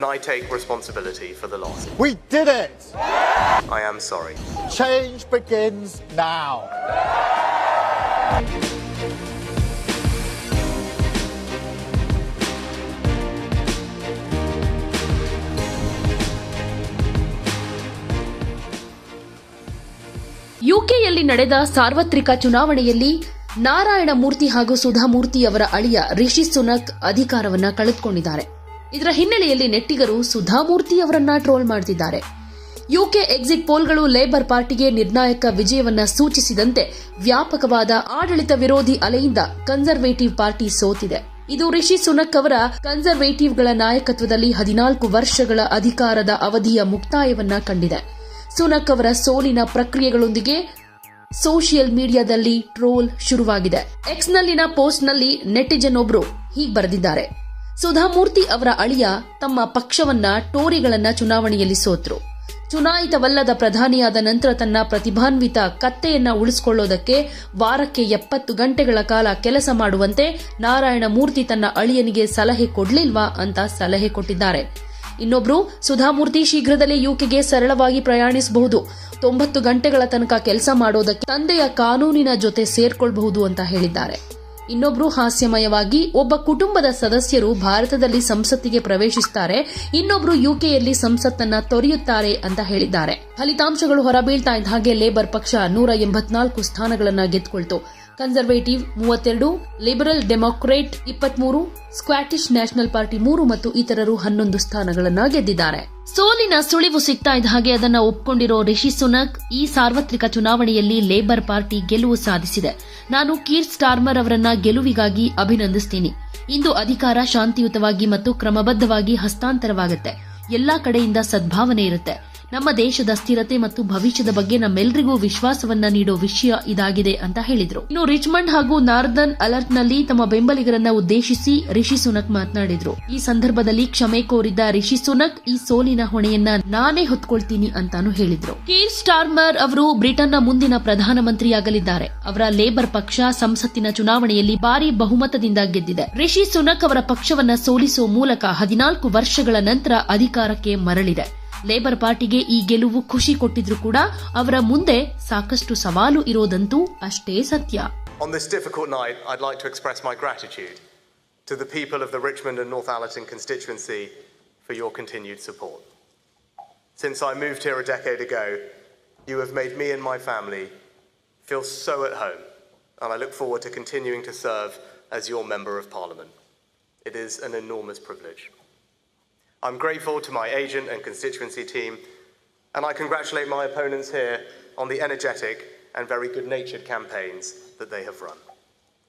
I take responsibility for the loss. We did it! I am sorry. Change begins now. ಯುಕೆಯಲ್ಲಿ ನಡೆದ ಸಾರ್ವತ್ರಿಕ ಚುನಾವಣೆಯಲ್ಲಿ ನಾರಾಯಣ ಮೂರ್ತಿ ಹಾಗೂ ಸುಧಾಮೂರ್ತಿ ಅವರ ಅಳಿಯ ರಿಷಿ ಸುನಕ್ ಅಧಿಕಾರವನ್ನ ಕಳೆದುಕೊಂಡಿದ್ದಾರೆ ಇದರ ಹಿನ್ನೆಲೆಯಲ್ಲಿ ನೆಟ್ಟಿಗರು ಸುಧಾಮೂರ್ತಿ ಅವರನ್ನ ಟ್ರೋಲ್ ಮಾಡ್ತಿದ್ದಾರೆ. ಯುಕೆ ಎಕ್ಸಿಟ್ ಪೋಲ್ಗಳು ಲೇಬರ್ ಪಾರ್ಟಿಗೆ ನಿರ್ಣಾಯಕ ವಿಜಯವನ್ನ ಸೂಚಿಸಿದಂತೆ ವ್ಯಾಪಕವಾದ ಆಡಳಿತ ವಿರೋಧಿ ಅಲೆಯಿಂದ ಕನ್ಸರ್ವೇಟಿವ್ ಪಾರ್ಟಿ ಸೋತಿದೆ. ಇದು ರಿಷಿ ಸುನಕ್ ಅವರ ಕನ್ಸರ್ವೇಟಿವ್ಗಳ ನಾಯಕತ್ವದಲ್ಲಿ ಹದಿನಾಲ್ಕು ವರ್ಷಗಳ ಅಧಿಕಾರದ ಅವಧಿಯ ಮುಕ್ತಾಯವನ್ನ ಕಂಡಿದೆ. ಸುನಕ್ ಅವರ ಸೋಲಿನ ಪ್ರಕ್ರಿಯೆಗಳೊಂದಿಗೆ ಸೋಷಿಯಲ್ ಮೀಡಿಯಾದಲ್ಲಿ ಟ್ರೋಲ್ ಶುರುವಾಗಿದೆ. ಎಕ್ಸ್ನಲ್ಲಿನ ಪೋಸ್ಟ್ನಲ್ಲಿ ನೆಟಿಜನ್ ಒಬ್ರು ಹೀಗೆ ಬರೆದಿದ್ದಾರೆ. ಸುಧಾಮೂರ್ತಿ ಅವರ ಅಳಿಯ ತಮ್ಮ ಪಕ್ಷವನ್ನ ಟೋರಿಗಳನ್ನ ಚುನಾವಣೆಯಲ್ಲಿ ಸೋತ್ರು. ಚುನಾಯಿತವಲ್ಲದ ಪ್ರಧಾನಿಯಾದ ನಂತರ ತನ್ನ ಪ್ರತಿಭಾನ್ವಿತ ಕತ್ತೆಯನ್ನ ಉಳಿಸಿಕೊಳ್ಳೋದಕ್ಕೆ ವಾರಕ್ಕೆ ಎಪ್ಪತ್ತು ಗಂಟೆಗಳ ಕಾಲ ಕೆಲಸ ಮಾಡುವಂತೆ ನಾರಾಯಣ ಮೂರ್ತಿ ತನ್ನ ಅಳಿಯನಿಗೆ ಸಲಹೆ ಕೊಡಲಿಲ್ವಾ ಅಂತ ಸಲಹೆ ಕೊಟ್ಟಿದ್ದಾರೆ. ಇನ್ನೊಬ್ರು ಸುಧಾಮೂರ್ತಿ ಶೀಘ್ರದಲ್ಲೇ ಯುಕೆಗೆ ಸರಳವಾಗಿ ಪ್ರಯಾಣಿಸಬಹುದು. ತೊಂಬತ್ತು ಗಂಟೆಗಳ ತನಕ ಕೆಲಸ ಮಾಡೋದಕ್ಕೆ ತಂದೆಯ ಕಾನೂನಿನ ಜೊತೆ ಸೇರ್ಕೊಳ್ಬಹುದು ಅಂತ ಹೇಳಿದ್ದಾರೆ. ಇನ್ನೊಬ್ರು ಹಾಸ್ಯಮಯವಾಗಿ ಒಬ್ಬ ಕುಟುಂಬದ ಸದಸ್ಯರು ಭಾರತದಲ್ಲಿ ಸಂಸತ್ತಿಗೆ ಪ್ರವೇಶಿಸುತ್ತಾರೆ ಇನ್ನೊಬ್ರು ಯುಕೆಯಲ್ಲಿ ಸಂಸತ್ತನ್ನ ತೊರೆಯುತ್ತಾರೆ ಅಂತ ಹೇಳಿದ್ದಾರೆ. ಫಲಿತಾಂಶಗಳು ಹೊರಬೀಳ್ತಾ ಇದ್ದ ಹಾಗೆ ಲೇಬರ್ ಪಕ್ಷ ನೂರ ಎಂಬತ್ನಾಲ್ಕು ಸ್ಥಾನಗಳನ್ನ ಗೆದ್ದುಕೊಳ್ತು ಕನ್ಸರ್ವೇಟಿವ್ ಮೂವತ್ತೆರಡು, ಲಿಬರಲ್ ಡೆಮೊಕ್ರೇಟ್ ಇಪ್ಪತ್ಮೂರು, ಸ್ಕ್ವಾಟಿಷ್ ನ್ಯಾಷನಲ್ ಪಾರ್ಟಿ ಮೂರು ಮತ್ತು ಇತರರು ಹನ್ನೊಂದು ಸ್ಥಾನಗಳನ್ನು ಗೆದ್ದಿದ್ದಾರೆ. ಸೋಲಿನ ಸುಳಿವು ಸಿಗ್ತಾ ಇದ್ದ ಹಾಗೆ ಅದನ್ನ ಒಪ್ಕೊಂಡಿರೋ ರಿಷಿ ಸುನಕ್ ಈ ಸಾರ್ವತ್ರಿಕ ಚುನಾವಣೆಯಲ್ಲಿ ಲೇಬರ್ ಪಾರ್ಟಿ ಗೆಲುವು ಸಾಧಿಸಿದೆ. ನಾನು ಕೀರ್ ಸ್ಟಾರ್ಮರ್ ಅವರನ್ನ ಗೆಲುವಿಗಾಗಿ ಅಭಿನಂದಿಸ್ತೀನಿ. ಇಂದು ಅಧಿಕಾರ ಶಾಂತಿಯುತವಾಗಿ ಮತ್ತು ಕ್ರಮಬದ್ಧವಾಗಿ ಹಸ್ತಾಂತರವಾಗುತ್ತೆ. ಎಲ್ಲಾ ಕಡೆಯಿಂದ ಸದ್ಭಾವನೆ ಇರುತ್ತೆ. ನಮ್ಮ ದೇಶದ ಸ್ಥಿರತೆ ಮತ್ತು ಭವಿಷ್ಯದ ಬಗ್ಗೆ ನಮ್ಮೆಲ್ಲರಿಗೂ ವಿಶ್ವಾಸವನ್ನ ನೀಡೋ ವಿಷಯ ಇದಾಗಿದೆ ಅಂತ ಹೇಳಿದ್ರು. ಇನ್ನು ರಿಚ್ಮಂಡ್ ಹಾಗೂ ನಾರ್ದನ್ ಅಲರ್ಟ್ನಲ್ಲಿ ತಮ್ಮ ಬೆಂಬಲಿಗರನ್ನ ಉದ್ದೇಶಿಸಿ ರಿಷಿ ಸುನಕ್ ಮಾತನಾಡಿದ್ರು. ಈ ಸಂದರ್ಭದಲ್ಲಿ ಕ್ಷಮೆ ಕೋರಿದ್ದ ರಿಷಿ ಸುನಕ್, ಈ ಸೋಲಿನ ಹೊಣೆಯನ್ನ ನಾನೇ ಹೊತ್ಕೊಳ್ತೀನಿ ಅಂತಾನು ಹೇಳಿದ್ರು. ಕೀರ್ ಸ್ಟಾರ್ಮರ್ ಅವರು ಬ್ರಿಟನ್ನ ಮುಂದಿನ ಪ್ರಧಾನಮಂತ್ರಿಯಾಗಲಿದ್ದಾರೆ. ಅವರ ಲೇಬರ್ ಪಕ್ಷ ಸಂಸತ್ತಿನ ಚುನಾವಣೆಯಲ್ಲಿ ಭಾರಿ ಬಹುಮತದಿಂದ ಗೆದ್ದಿದೆ. ರಿಷಿ ಸುನಕ್ ಅವರ ಪಕ್ಷವನ್ನ ಸೋಲಿಸುವ ಮೂಲಕ ಹದಿನಾಲ್ಕು ವರ್ಷಗಳ ನಂತರ ಅಧಿಕಾರಕ್ಕೆ ಮರಳಿದೆ. ಲೇಬರ್ ಪಾರ್ಟಿಗೆ ಈ ಗೆಲುವು ಖುಷಿ ಕೊಟ್ಟಿದ್ರು ಕೂಡ ಅವರ ಮುಂದೆ ಸಾಕಷ್ಟು ಸವಾಲು ಇರೋದಂತೂ ಅಷ್ಟೇ ಸತ್ಯ On this difficult night, I'd like to express my gratitude to the people of the Richmond and North Allerton constituency for your continued support. Since I moved here a decade ago, you have made me and my family feel so at home, and I look forward to continuing to serve as your Member of Parliament. It is an enormous privilege. I'm grateful to my agent and constituency team, and I congratulate my opponents here on the energetic and very good natured campaigns that they have run.